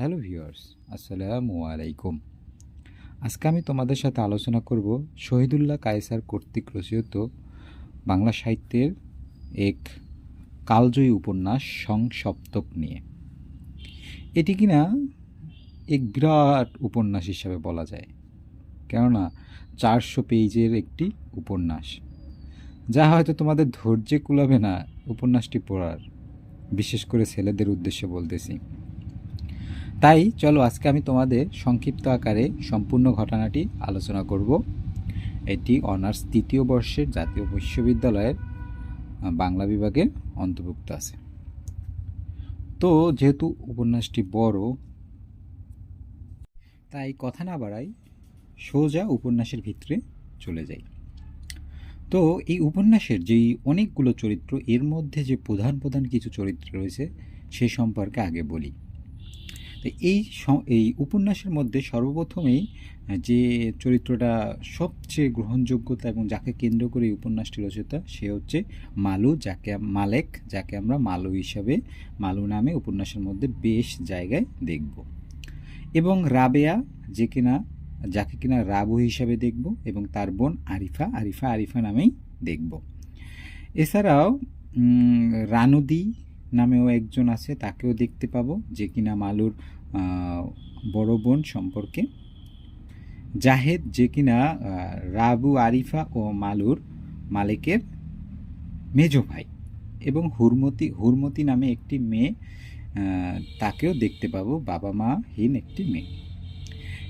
Hello viewers, আসসালামু আলাইকুম। আজকে আমি তোমাদের সাথে আলোচনা করব শহীদুল্লাহ কায়সার কর্তৃক রচিত বাংলা সাহিত্যের এক কালজয়ী উপন্যাস সংসপ্তক নিয়ে। এটি কিনা এক বিরাট উপন্যাস হিসাবে বলা যায়, কেননা চারশো পেজের একটি উপন্যাস। যা হয়তো তোমাদের ধৈর্যে কুলাবে না উপন্যাসটি পড়ার, বিশেষ করে ছেলেদের উদ্দেশ্যে বলতেছি। তাই চলো আজকে আমি তোমাদের সংক্ষিপ্ত আকারে সম্পূর্ণ ঘটনাটি আলোচনা করব। এটি অনার্স তৃতীয় বর্ষের জাতীয় বিশ্ববিদ্যালয়ের বাংলা বিভাগের অন্তর্ভুক্ত আছে। তো যেহেতু উপন্যাসটি বড়, তাই কথা না বাড়াই সোজা উপন্যাসের ভিতরে চলে যাই। তো এই উপন্যাসের যেই অনেকগুলো চরিত্র, এর মধ্যে যে প্রধান প্রধান কিছু চরিত্র রয়েছে, সে সম্পর্কে আগে বলি। তো এই এই উপন্যাসের মধ্যে সর্বপ্রথমেই যে চরিত্রটা সবচেয়ে গ্রহণযোগ্যতা এবং যাকে কেন্দ্র করে এই উপন্যাসটি রচিত, সে হচ্ছে মালু, যাকে মালেক, যাকে আমরা মালু হিসাবে, মালু নামে উপন্যাসের মধ্যে বেশ জায়গায় দেখব। এবং রাবেয়া, যে কিনা, যাকে কিনা রাবু হিসাবে দেখব এবং তার বোন আরিফা আরিফা আরিফা নামেই দেখব। এছাড়াও রানুদি নামেও একজন আছে, তাকেও দেখতে পাবো, যে কিনা মালুর বড় বোন সম্পর্কে। জাহেদ, যে কিনা রাবু, আরিফা ও মালুর মালিকের মেজ ভাই এবং হুরমতি হুরমতি নামে একটি মেয়ে তাকেও দেখতে পাবো। বাবা মা হীন একটি মেয়ে।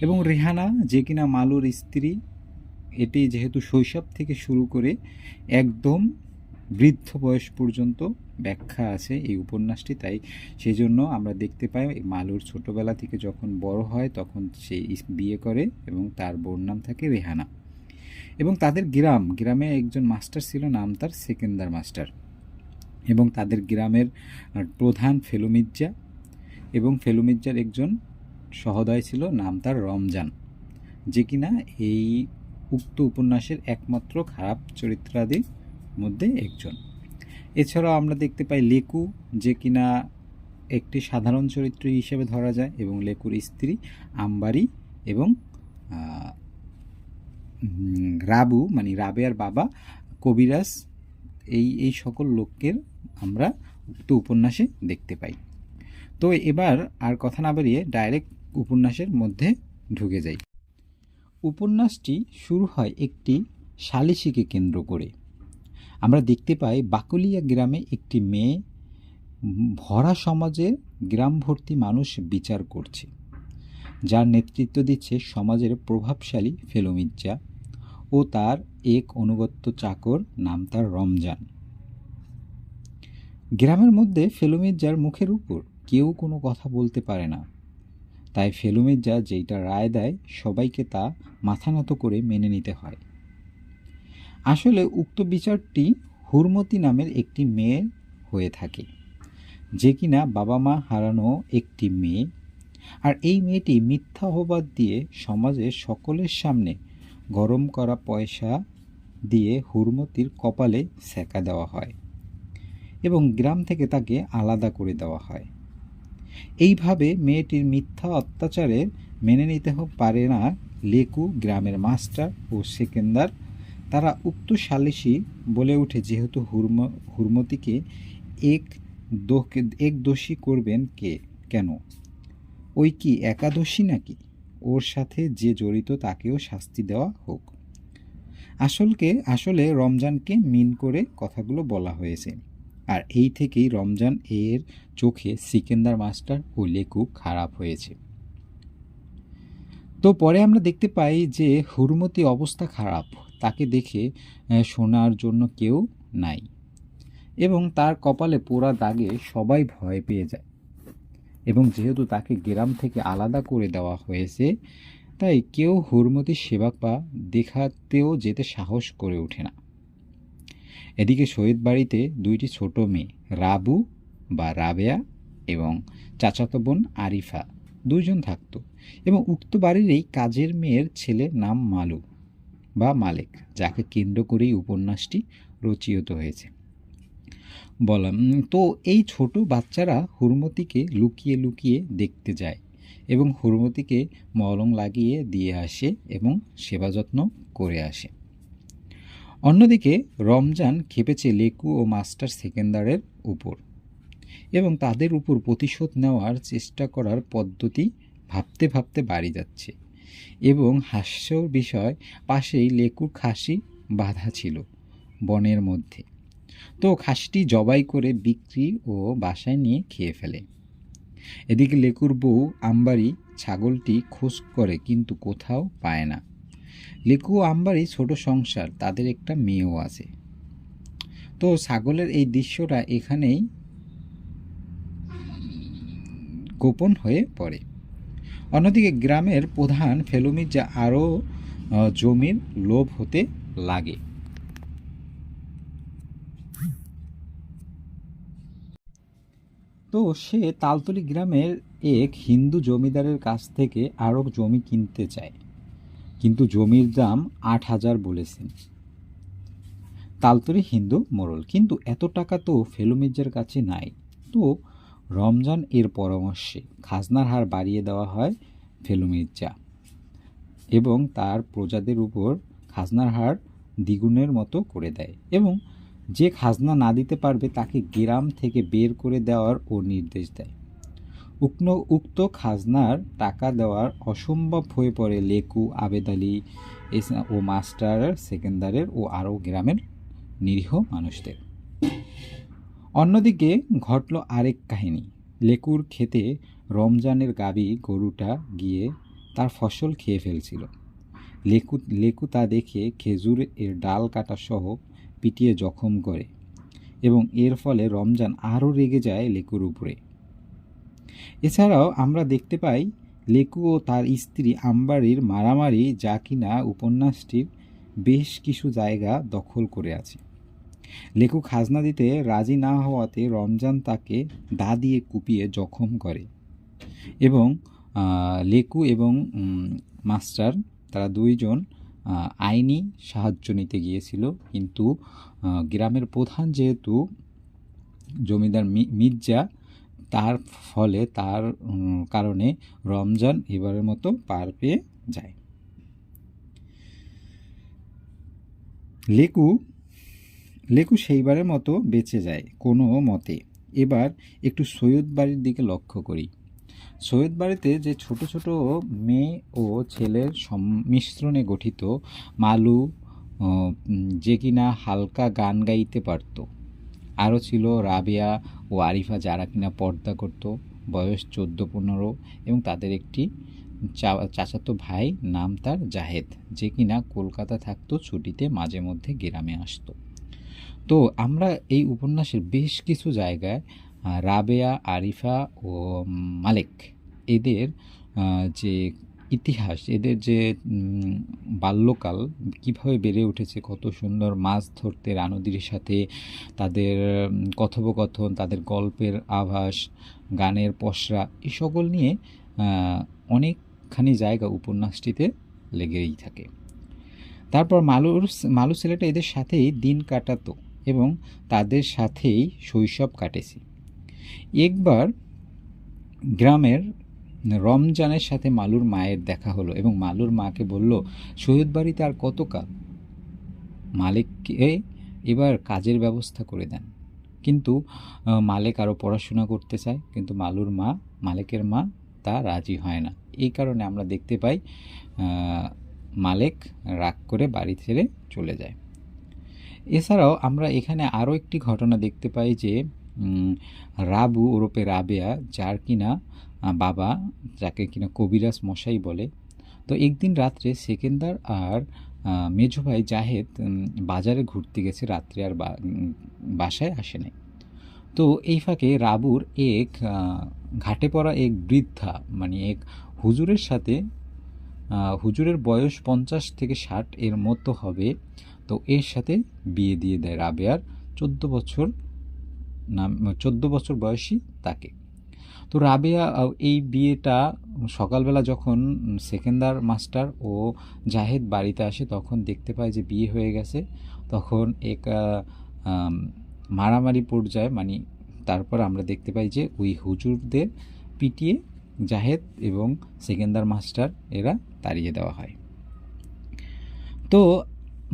এবং রেহানা, যে কিনা মালুর স্ত্রী, এটি যেহেতু শৈশব থেকে শুরু করে একদম বৃদ্ধ বয়স পর্যন্ত ব্যাখ্যা আছে এই উপন্যাসটি, তাই সেই জন্য আমরা দেখতে পাই মালুর ছোটবেলা থেকে যখন বড় হয় তখন সে বিয়ে করে এবং তার বোন নাম থাকে রেহানা। এবং তাদের গ্রাম, গ্রামে একজন মাস্টার ছিল, নাম তার সেকেন্দার মাস্টার। এবং তাদের গ্রামের প্রধান ফেলুমির্জা এবং ফেলুমির্জার একজন সহদয় ছিল, নাম তার রমজান। যে কিনা এই উক্ত উপন্যাসের একমাত্র খারাপ চরিত্রাদির মধ্যে একজন। এছাড়াও আমরা দেখতে পাই লেকু, যে কিনা একটি সাধারণ চরিত্র হিসেবে ধরা যায়, এবং লেকুর স্ত্রী আম্বারি এবং রাবু মানে রাবেয়ার বাবা কবিরাজ, এই এই সকল লোককে আমরা উক্ত উপন্যাসে দেখতে পাই। তো এবার আর কথা না বাড়িয়ে ডাইরেক্ট উপন্যাসের মধ্যে ঢুকে যাই। উপন্যাসটি শুরু হয় একটি সালিসিকে কেন্দ্র করে। আমরা দেখতে পাই বাকলিয়া গ্রামে একটি মেয়ে ভরা সমাজে গ্রাম ভর্তি মানুষ বিচার করছে। যার নেতৃত্ব দিচ্ছে সমাজের প্রভাবশালী ফেলুমির্জা ও তার এক অনুগত্য চাকর নাম তার রমজান। গ্রামের মধ্যে ফেলুমির্জার মুখের উপর কেউ কোনো কথা বলতে পারে না। তাই ফেলুমির্জা যেইটা রায় দেয় সবাইকে তা মাথা নত করে মেনে নিতে হয়। আসলে উক্ত বিচারটি হুরমতি নামের একটি মেয়ে হয়ে থাকে, যে কিনা বাবা মা হারানো একটি মেয়ে। আর এই মেয়েটি মিথ্যা অপবাদ দিয়ে সমাজের সকলের সামনে গরম করা পয়সা দিয়ে হুরমতির কপালে সেকা দেওয়া হয় এবং গ্রাম থেকে তাকে আলাদা করে দেওয়া হয়। এইভাবে মেয়েটির মিথ্যা অত্যাচারে মেনে নিতে পারে না লেকু গ্রামের মাস্টার ও সেকেন্দার তারা উক্ত সালিসি বলে ওঠে যেহেতু হুরম, হুরমতিকে এক এক দোষী করবেন কে? কেন? ওই কি একাদশী নাকি? ওর সাথে যে জড়িত তাকেও শাস্তি দেওয়া হোক। আসলকে, আসলে রমজানকে মিন করে কথাগুলো বলা হয়েছে। আর এই থেকেই রমজান এর চোখে সিকেন্দার মাস্টার ও লেকু খারাপ হয়েছে। তো পরে আমরা দেখতে পাই যে হুরমতি অবস্থা খারাপ। তাকে দেখে শোনার জন্য কেউ নাই। এবং তার কপালে পোড়া দাগে সবাই ভয় পেয়ে যায়। এবং যেহেতু তাকে গ্রাম থেকে আলাদা করে দেওয়া হয়েছে, তাই কেউ হুরমতির সেবা পা দেখাতেও যেতে সাহস করে ওঠে না। এদিকে শহীদ বাড়িতে দুইটি ছোট মেয়ে, রাবু বা রাবেয়া এবং চাচাতো বোন আরিফা, দুইজন থাকতো। এবং উক্ত বাড়ির এই কাজের মেয়ের ছেলে নাম মালু। বা মালেক যাকে কেন্দ্র করেই উপন্যাসটি রচিত হয়েছে। উম, তো এই ছোট বাচ্চারা হুরমতিকে লুকিয়ে লুকিয়ে দেখতে যায় এবং হুরমতিকে মলম লাগিয়ে দিয়ে আসে এবং সেবা যত্ন করে আসে। অন্যদিকে রমজান খেপেছে লেকু ও মাস্টার সেকেন্দারের উপর এবং তাদের উপর প্রতিশোধ নেওয়ার চেষ্টা করার পদ্ধতি ভাবতে ভাবতে বাড়ি যাচ্ছে। এবং হাস্যর বিষয় পাশেই লেকুর খাসি বাঁধা ছিল বনের মধ্যে। তো খাসিটি জবাই করে বিক্রি ও বাসায় নিয়ে খেয়ে ফেলে। এদিকে লেকুর বউ আম্বারি ছাগলটি খোঁজ করে কিন্তু কোথাও পায় না। লেকু আম্বারি ছোট সংসার, তাদের একটা মেয়েও আছে। তো ছাগলের এই দৃশ্যটা এখানেই গোপন হয়ে পড়ে। অন্যদিকে গ্রামের প্রধান ফেলুমির যা আরও জমির লোভ হতে লাগে। তো সে তালতলি গ্রামের এক হিন্দু জমিদারের কাছ থেকে আরও জমি কিনতে চায়। কিন্তু জমির দাম আট হাজার বলেছেন। তালতলি হিন্দু মোড়ল কিন্তু এত টাকা তো ফেলু মির্জার কাছে নাই। তো রমজান এর পরামর্শে খাজনার হার বাড়িয়ে দেওয়া হয় ফেলু মির্জা এবং তার প্রজাদের উপর খাজনার হার দ্বিগুণের মতো করে দেয় এবং যে খাজনা না দিতে পারবে তাকে গ্রাম থেকে বের করে দেওয়ার ও নির্দেশ দেয়। উক্ন, উক্ত খাজনার টাকা দেওয়ার অসম্ভব হয়ে পড়ে লেকু, আবেদ আলী ও মাস্টার, সেকেন্দারের ও আরও গ্রামের নিরীহ মানুষদের। অন্যদিকে ঘটল আরেক কাহিনী। লেকুর খেতে রমজানের গাবি গরুটা গিয়ে তার ফসল খেয়ে ফেলছিল। লেকু লেকু তা দেখে খেজুর এর ডাল কাটা সহ পিটিয়ে জখম করে এবং এর ফলে রমজান আরও রেগে যায় লেকুর উপরে। এছাড়াও আমরা দেখতে পাই লেকু ও তার স্ত্রী আম্বারির মারামারি যা কিনা উপন্যাসটির বেশ কিছু জায়গা দখল করে আছে। লেকু খাজনা দিতে রাজি না হওয়াতে রমজান তাকে দা দিয়ে কুপিয়ে জখম করে। এবং লেকু এবং মাস্টার তারা দুইজন আইনি সাহায্য নিতে গিয়েছিল। কিন্তু গ্রামের প্রধান যেহেতু জমিদার মির্জা, তার ফলে তার কারণে রমজান এবারের মতো পার পেয়ে যায়। লেকু লেকু সেইবারের মতো বেঁচে যায় কোনো মতে। এবার একটু সৈয়দ বাড়ির দিকে লক্ষ্য করি। সৈয়দ বাড়িতে যে ছোট ছোট মেয়ে ও ছেলের সংমিশ্রণে গঠিত মালু যে কিনা হালকা গান গাইতে পারত। আরও ছিল রাবেয়া ও আরিফা যারা কিনা পর্দা করত, বয়স চোদ্দ পনেরো এবং তাদের একটি চাচাতো ভাই নাম তার জাহেদ, যে কিনা কলকাতা থাকতো ছুটিতে মাঝে মধ্যে গ্রামে আসতো। তো আমরা এই উপন্যাসের বেশ কিছু জায়গায় রাবেয়া, আরিফা ও মালেক এদের যে ইতিহাস, এদের যে বাল্যকাল কীভাবে বেড়ে উঠেছে, কত সুন্দর মাছ ধরতে রানুদির সাথে তাদের কথোপকথন, তাদের গল্পের আভাস, গানের পসরা এই সকল নিয়ে অনেকখানি জায়গা উপন্যাসটিতে লেগেই থাকে। তারপর মালুর, মালু ছেলেটা এদের সাথেই দিন কাটাতো। এবং তাদের সাথেই শৈশব কাটেছি। একবার গ্রামের রমজানের সাথে মালুর মায়ের দেখা হলো এবং মালুর মাকে বলল সৈয়দ বাড়িতে আর কত কাল? মালিককে এবার কাজের ব্যবস্থা করে দেন। কিন্তু মালিক আরও পড়াশোনা করতে চায়, কিন্তু মালুর মা, মালিকের মা তা রাজি হয় না। এই কারণে আমরা দেখতে পাই মালিক রাগ করে বাড়ি ছেড়ে চলে যায়। এছাড়াও আমরা এখানে আরও একটি ঘটনা দেখতে পাই যে রাবু ওরপে রাবেয়া, যার কিনা বাবা, যাকে কিনা কবিরাজ মশাই বলে। তো একদিন রাত্রে সেকেন্দার আর মেজো ভাই জাহেদ বাজারে ঘুরতে গেছে, রাত্রে আর বাসায় আসে নাই। তো এই ফাঁকে রাবুর এক ঘাটে পড়া এক বৃদ্ধা মানে এক হুজুরের সাথে হুজুরের বয়স পঞ্চাশ থেকে ষাট, এর মতো হবে তো এর সাথে বিয়ে দিয়ে দেয় রাবেয়ার চোদ্দ বছর নাম, চোদ্দ বছর বয়সী তাকে। তো রাবেয়া এই বিয়েটা সকালবেলা যখন সেকেন্দার মাস্টার ও জাহেদ বাড়িতে আসে, তখন দেখতে পায় যে বিয়ে হয়ে গেছে। তখন এক মারামারি পর্যায়ে মানে তারপর আমরা দেখতে পাই যে ওই হুজুরদের পিটিয়ে জাহেদ এবং সেকেন্দার মাস্টার এরা তাড়িয়ে দেওয়া হয়। তো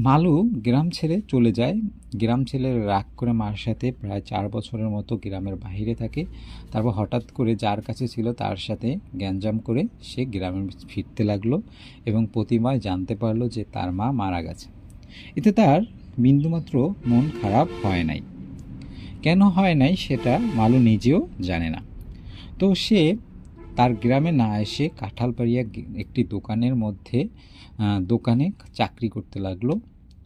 মালু গ্রাম ছেড়ে চলে যায়। গ্রাম ছেলে রাগ করে মার সাথে প্রায় চার বছরের মতো গ্রামের বাইরে থাকে। তারপর হঠাৎ করে যার কাছে ছিল তার সাথে গ্যাঞ্জাম করে সে গ্রামে ফিরতে লাগল এবং প্রতিমায় জানতে পারল যে তার মা মারা গেছে। এতে তার বিন্দুমাত্র মন খারাপ হয় নাই। কেন হয় নাই সেটা মালু নিজেও জানে না। তো সে তার গ্রামে না এসে কাঁঠালপাড়িয়া গে- একটি দোকানের মধ্যে দোকানে চাকরি করতে লাগল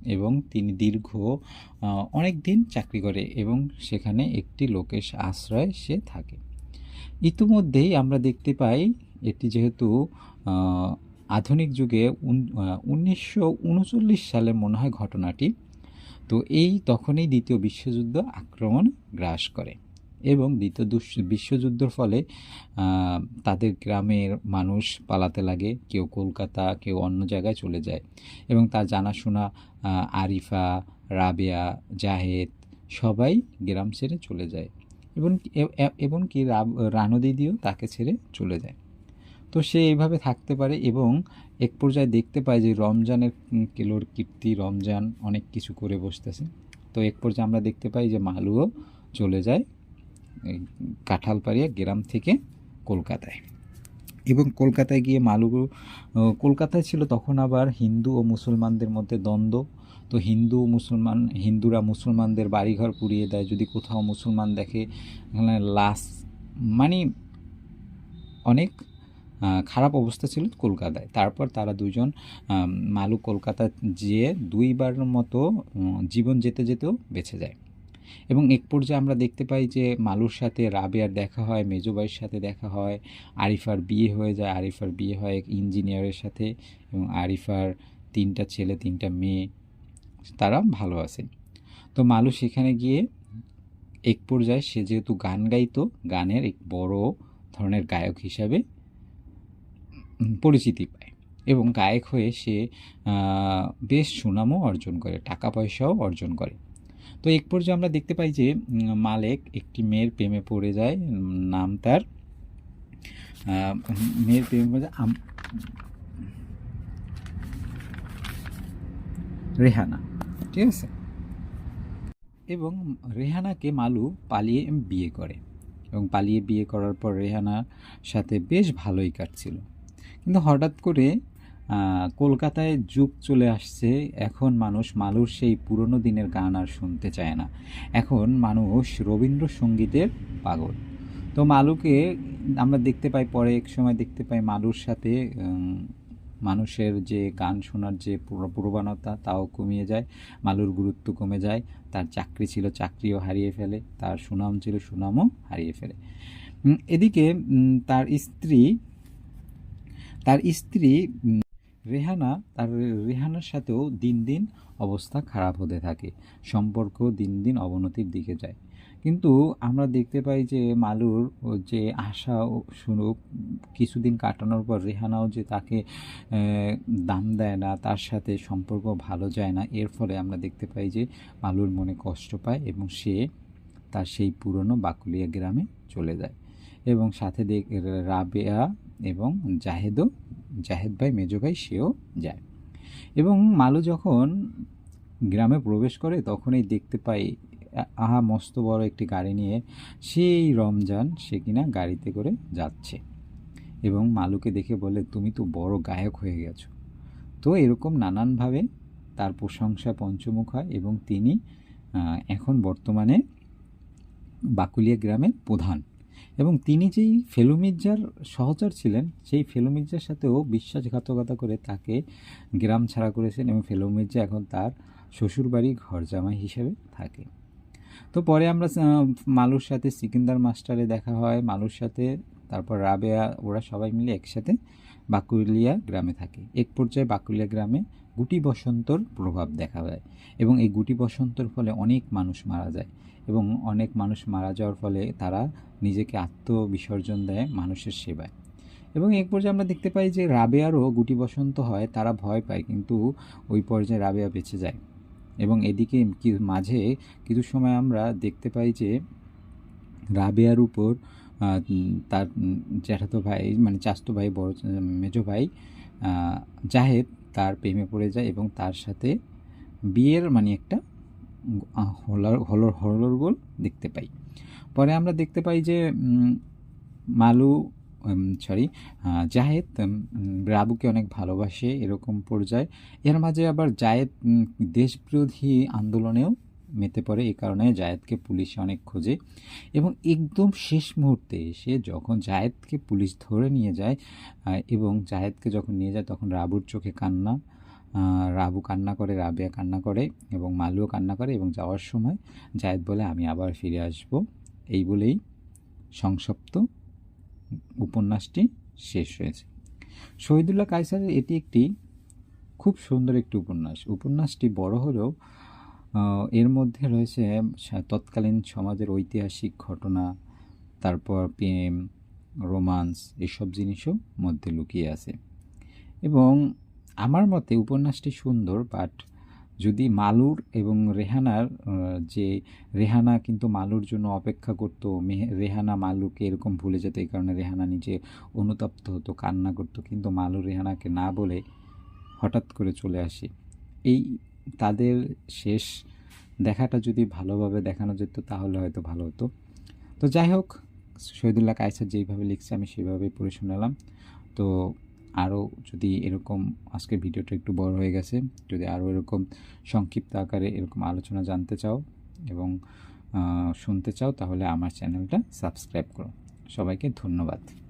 এবং তিনি দীর্ঘ অনেক দিন চাকরি করে এবং সেখানে একটি লোকের আশ্রয়ে সে থাকে। ইতিমধ্যেই আমরা দেখতে পাই এটি যেহেতু আধুনিক যুগে উনিশশো উনচল্লিশ সালে মনে হয় ঘটনাটি, তো এই তখনই দ্বিতীয় বিশ্বযুদ্ধ আক্রমণ গ্রাস করে। এবং দ্বিতীয় বিশ্বযুদ্ধের ফলে তাদের গ্রামের মানুষ পালাতে লাগে, কেউ কলকাতা, কেউ অন্য জায়গায় চলে যায়। এবং তার জানাশোনা আরিফা, রাবেয়া, জাহেদ সবাই গ্রাম ছেড়ে চলে যায়। এবং এবং কি রানু দিদিও তাকে ছেড়ে চলে যায়। তো সে এইভাবে থাকতে পারে এবং এক পর্যায়ে দেখতে পায় যে রমজানের কেলোর কীর্তি, রমজান অনেক কিছু করে বসতেছে। তো এক পর্যায়ে আমরা দেখতে পাই যে মালুও চলে যায় কাঁঠালপাড়িয়া গ্রাম থেকে কলকাতায়। এবং কলকাতায় গিয়ে মালু আহ, কলকাতায় ছিল তখন আবার হিন্দু ও মুসলমানদের মধ্যে দ্বন্দ্ব। তো হিন্দু মুসলমান হিন্দুরা মুসলমানদের বাড়িঘর পুড়িয়ে দেয়। যদি কোথাও মুসলমান দেখে লাশ মানে অনেক খারাপ অবস্থা ছিল কলকাতায়। তারপর তারা দুজন মালু কলকাতা যেয়ে দুইবার মতো জীবন যেতে যেতেও বেঁচে যায়। এবং এক পর্যায়ে আমরা দেখতে পাই যে মালুর সাথে রাবেয়ার দেখা হয় মেজোবাইয়ের সাথে দেখা হয়, আরিফার বিয়ে হয়ে যায়, আরিফার বিয়ে হয় এক ইঞ্জিনিয়ারের সাথে এবং আরিফার তিনটা ছেলে, তিনটা মেয়ে, তারা ভালো আছে। তো মালু সেখানে গিয়ে এক পর্যায়ে সে যেহেতু গান গাইতো, গানের এক বড় ধরনের গায়ক হিসাবে পরিচিতি পায় এবং গায়ক হয়ে সে বেশ সুনামও অর্জন করে, টাকা পয়সাও অর্জন করে। তো এক পর্যায়ে আমরা দেখতে পাই যে মালেক একটি মেয়ের প্রেমে পড়ে যায়, নাম তার মেয়ের প্রেমে পড়ে যায় রেহানা, ঠিক আছে? এবং রেহানাকে মালু পালিয়ে বিয়ে করে। এবং পালিয়ে বিয়ে করার পর রেহানার সাথে বেশ ভালোই কাটছিল। কিন্তু হঠাৎ করে কলকাতায় যুগ চলে আসছে, এখন মানুষ মালুর সেই পুরনো দিনের গান আর শুনতে চায় না। এখন মানুষ রবীন্দ্রসঙ্গীতের পাগল। তো মালুকে আমরা দেখতে পাই, পরে এক সময় দেখতে পাই মালুর সাথে মানুষের যে গান শোনার যে প্রবণতা তাও কমিয়ে যায়, মালুর গুরুত্ব কমে যায়, তার চাকরি ছিল, চাকরিও হারিয়ে ফেলে, তার সুনাম ছিল, সুনামও হারিয়ে ফেলে। এদিকে তার স্ত্রী তার স্ত্রী রেহানা তার রেহানার সাথেও দিন দিন অবস্থা খারাপ হতে থাকে, সম্পর্ক দিন দিন অবনতির দিকে যায়। কিন্তু আমরা দেখতে পাই যে মালুর যে আশা শুরু কিছুদিন কাটানোর পর রেহানাও যে তাকে দাম দেয় না, তার সাথে সম্পর্ক ভালো যায় না, এর ফলে আমরা দেখতে পাই যে মালুর মনে কষ্ট পায় এবং সে তার সেই পুরনো বাকুলিয়া গ্রামে চলে যায়। এবং সাথে দেখ রাবেয়া এবং জাহেদও, জাহেদ ভাই, মেজো ভাই, সেও যায়। এবং মালু যখন গ্রামে প্রবেশ করে, তখনই দেখতে পাই, আহা, মস্ত বড় একটি গাড়ি নিয়ে সেই রমজান সে কিনা গাড়িতে করে যাচ্ছে। এবং মালুকে দেখে বলে, তুমি তো বড় গায়ক হয়ে গেছো। তো এরকম নানানভাবে তার প্রশংসা পঞ্চমুখ হয় এবং তিনি এখন বর্তমানে বাকুলিয়া গ্রামের প্রধান। এবং তিনি যেই ফেলু মির্জার সহচর ছিলেন, সেই ফেলু মির্জার সাথেও বিশ্বাসঘাতকতা করে তাকে গ্রাম ছাড়া করেছেন এবং ফেলু মির্জা এখন তার শ্বশুরবাড়ি ঘর জামাই হিসেবে থাকে। তো পরে আমরা মালুর সাথে সিকিন্দার মাস্টারে দেখা হয়। মালুর সাথে তারপর রাবেয়া, ওরা সবাই মিলে একসাথে বাকুলিয়া গ্রামে থাকে। এক পর্যায়ে বাকুলিয়া গ্রামে গুটি বসন্তর প্রভাব দেখা যায় এবং এই গুটি বসন্তর ফলে অনেক মানুষ মারা যায় এবং অনেক মানুষ মারা যাওয়ার ফলে তারা নিজেকে আত্মবিসর্জন দেয় মানুষের সেবায়। এবং এক পর্যায়ে আমরা দেখতে পাই যে রাবেয়ারও গুটি বসন্ত হয়, তারা ভয় পায়, কিন্তু ওই পর্যায়ে রাবেয়া বেঁচে যায়। এবং এদিকে মাঝে কিছু সময় আমরা দেখতে পাই যে রাবেয়ার উপর তার জ্যাঠাতো ভাই মানে চাচতো ভাই, বড় মেজো ভাই জাহেদ তার প্রেমে পড়ে যায় এবং তার সাথে বিয়ের মানে একটা হলার হলর হলর গোল দেখতে পাই। পরে আমরা দেখতে পাই যে মালু সরি জাহেদ রাবুকে অনেক ভালোবাসে এরকম পর্যায়ে। এর মাঝে আবার জায়েদ দেশবিরোধী আন্দোলনেও মেতে পড়ে এই কারণে জায়েদকে পুলিশে অনেক খোঁজে। এবং একদম শেষ মুহূর্তে এসে যখন জায়েদকে পুলিশ ধরে নিয়ে যায় এবং জায়েদকে যখন নিয়ে যায়, তখন রাবুর চোখে কান্না রাবু কান্না করে, রাবিয়া কান্না করে, এবং মালুও কান্না করে, এবং যাওয়ার সময় জায়েদ বলে, আমি আবার ফিরে আসব। এই বলেই সংসপ্ত উপন্যাসটি শেষ হয়েছে। শহীদুল্লাহ কায়সারের এটি একটি খুব সুন্দর একটি উপন্যাস। উপন্যাসটি বড় হলেও এর মধ্যে রয়েছে তৎকালীন সমাজের ঐতিহাসিক ঘটনা, তারপর প্রেম, রোমান্স, এসব জিনিসও মধ্যে লুকিয়ে আছে। এবং আমার মতে উপন্যাসটি সুন্দর, বাট যদি মালুর এবং রেহানার যে রেহানা কিন্তু মালুর জন্য অপেক্ষা করতো রেহানা মালুকে এরকম ভুলে যেত, এই কারণে রেহানা নিজে অনুতপ্ত হতো, কান্না করতো, কিন্তু মালু রেহানাকে না বলে হঠাৎ করে চলে আসে। এই তাদের শেষ দেখাটা যদি ভালোভাবে দেখানো যেত, তাহলে হয়তো ভালো হতো। তো যাই হোক, শহীদুল্লাহ কায়সার যেইভাবে লিখছে, আমি সেভাবেই পড়ে শোনালাম। তো আরও যদি এরকম, আজকের ভিডিওটা একটু বড় হয়ে গেছে, যদি আরও এরকম সংক্ষিপ্ত আকারে এরকম আলোচনা জানতে চাও এবং শুনতে চাও, তাহলে আমার চ্যানেলটা সাবস্ক্রাইব করো। সবাইকে ধন্যবাদ।